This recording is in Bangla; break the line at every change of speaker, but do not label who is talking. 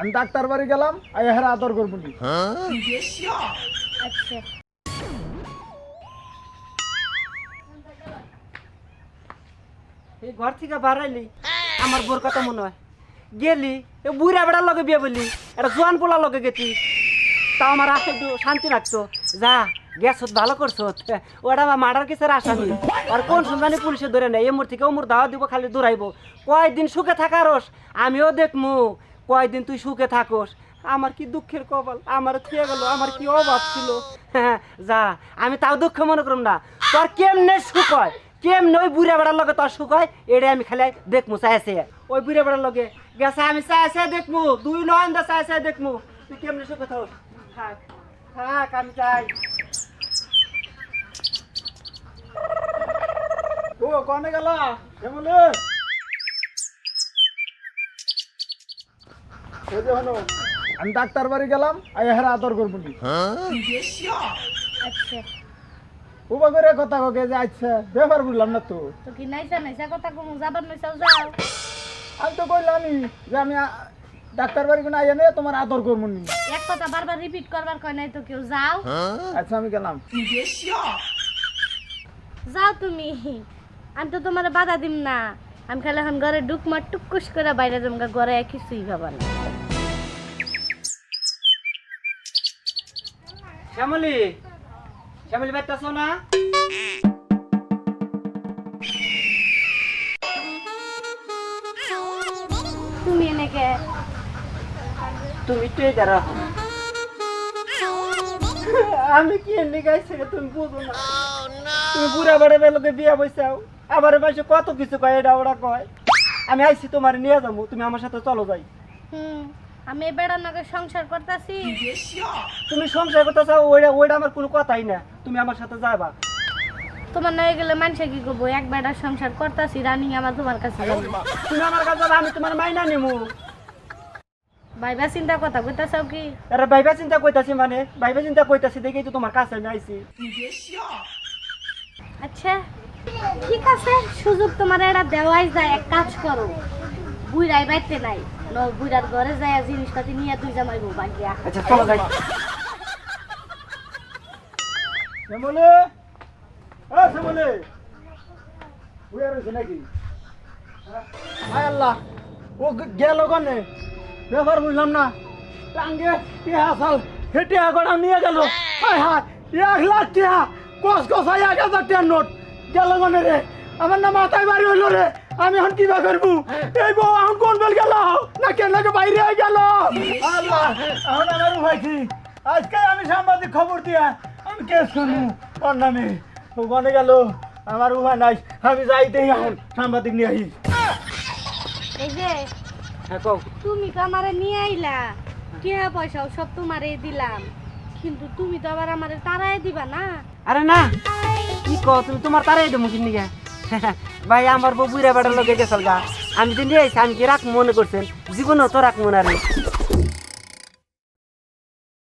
আমি ডাক্তার বাড়ি গেলাম আই হেরা আদর করব
এই ঘর থেকে বাড়াইলি আমার বোর কথা মনে হয়। গেলি, এ বুড়া বেড়ার লগে বিয়ে বলি, একটা জোয়ান পোলার লগে গেছি তাও আমার আশা শান্তি রাখতো যা। গ্যাস ভালো করছ। ওটা আমার মার্ডার কেসের আসামি। আর কোন সন্ধানে পুলিশে ধরে নেয়? এমুর থেকে ওমুর দাওয়া দিব, খালি দৌড়াইবো। কয়দিন সুখে থাকারস আমিও দেখমু, কয়দিন তুই সুখে থাকোস? আমার কি দুঃখের কপাল? আমার খেয়ে গেল? আমার কি অভাব ছিল? হ্যাঁ যা, আমি তাও দুঃখ মনে করুম না। তোর কেমনে সুখ হয়? কেমনে ওই বুড়া বেড়ার লগে তোর সুখ হয়? এটা আমি খালি দেখমু চাইছে ওই বুড়া বেড়ার লগে। গেছে, আমি চাইছে দেখমু। দুই নয়ন দা চাইছে দেখমু। তুই কেমনে সুখে থাক থাক থাক, আমি চাই
কনে গেল? এই আমি ডাক্তার বাড়ি গেলাম আই হেরা আদর করব
আচ্ছা।
উবা করে কথা ককে যে আচ্ছা ব্যাপার বুঝলাম না তো।
তো কি নাইসা নাইসা কথা কম যাবার নাইসাও যাও।
আমি তো কইলামই যে আমি ডাক্তার বাড়ি কোনো আইয়া নে তোমার আদর করব নি।
এক কথা বারবার রিপিট করবার কয় নাই তো কেউ যাও।
আচ্ছা আমি গেলাম।
যাও তুমি। আমি তো তোমার বাধা দিম না। আমি খালি এখন ঘরে ডুক মার টুকুস করে বাইরে জমগা ঘরে কিছুই ভাবা না।
শ্যামলি শ্যামলি বাইতাছো না?
তুমি এনেকে।
তুমি একটু এই আমি কি এনে গাইছে তুমি বুঝো না। তুমি বুড়া বাড়ে বেলোকে বিয়া বৈসাও আবার বাসে কত কিছু কয় এটা ওরা কয়। আমি আইছি তোমার নিয়ে যাব তুমি আমার সাথে চলো যাই।
হুম আমি বেড়ার নাকি সংসার করতেছি।
তুমি সংসার করতে চাও ওইটা ওইটা আমার কোনো কথাই না। তুমি আমার সাথে যাবা।
তোমার নয় গেলে মানুষে কি করব? এক বেড়ার সংসার করতেছি রানিং আমার তোমার কাছে
তুমি আমার কাছে যাবা, আমি তোমার মাইনা নিমু।
ভাইবা চিন্তা কথা কইতাছাও কি?
আরে ভাইবা চিন্তা কইতাছি মানে ভাইবা চিন্তা কইতাছি দেখেই তো তোমার কাছে আমি আইছি।
আচ্ছা। ঠিক আছে সুযোগ তোমার এটা দেওয়াই যায় এক কাজ করো। বুইরাই বাইতে নাই ন বুইরার ঘরে যায় জিনিসপাতি নিয়ে তুই জামাই বউ বাগিয়া
আচ্ছা চলো যাই।
শ্যামলে! ও শ্যামলে! বুয়া রয়েছে নাকি? হায় আল্লাহ ও গেল কনে? ব্যাপার বুঝলাম না। টাঙ্গে টিহা সাল হেঁটে আগড়া নিয়ে গেল। হায় হায় এক লাখ টিহা কস কষাই এক হাজার টিহার নোট। গেল কনে রে? আমার না মাথায় বাড়ি হইল রে। আমি এখন কিবা করব? এই বউ এখন কোন বেল গেল? না কেন বাইরে হয়ে গেল? আল্লাহ এখন আমার উপায় কি? আজকে আমি সাংবাদিক খবর দিয়া আমি কেস করব। ওর নামে। ওখানে গেল। আমার উপায় নাই। আমি যাইতেই এখন সাংবাদিক নিয়ে আই
এই যে
হ্যাঁ
তুমি তো আমারে নিয়ে আইলা। টিহা পয়সাও সব তোমারে দিলাম। কিন্তু তুমি তো আবার আমারে তারাই দিবা না।
আরে না, কি কও তুমি? তোমার তারাই দেবো কিনি গে? ভাই, আমার বউ বুড়া বেড়ার লগে গেছল গা। আমি তো নিয়ে আমি কি রাখ মনে করছেন? জীবনও তো রাখ মনে আর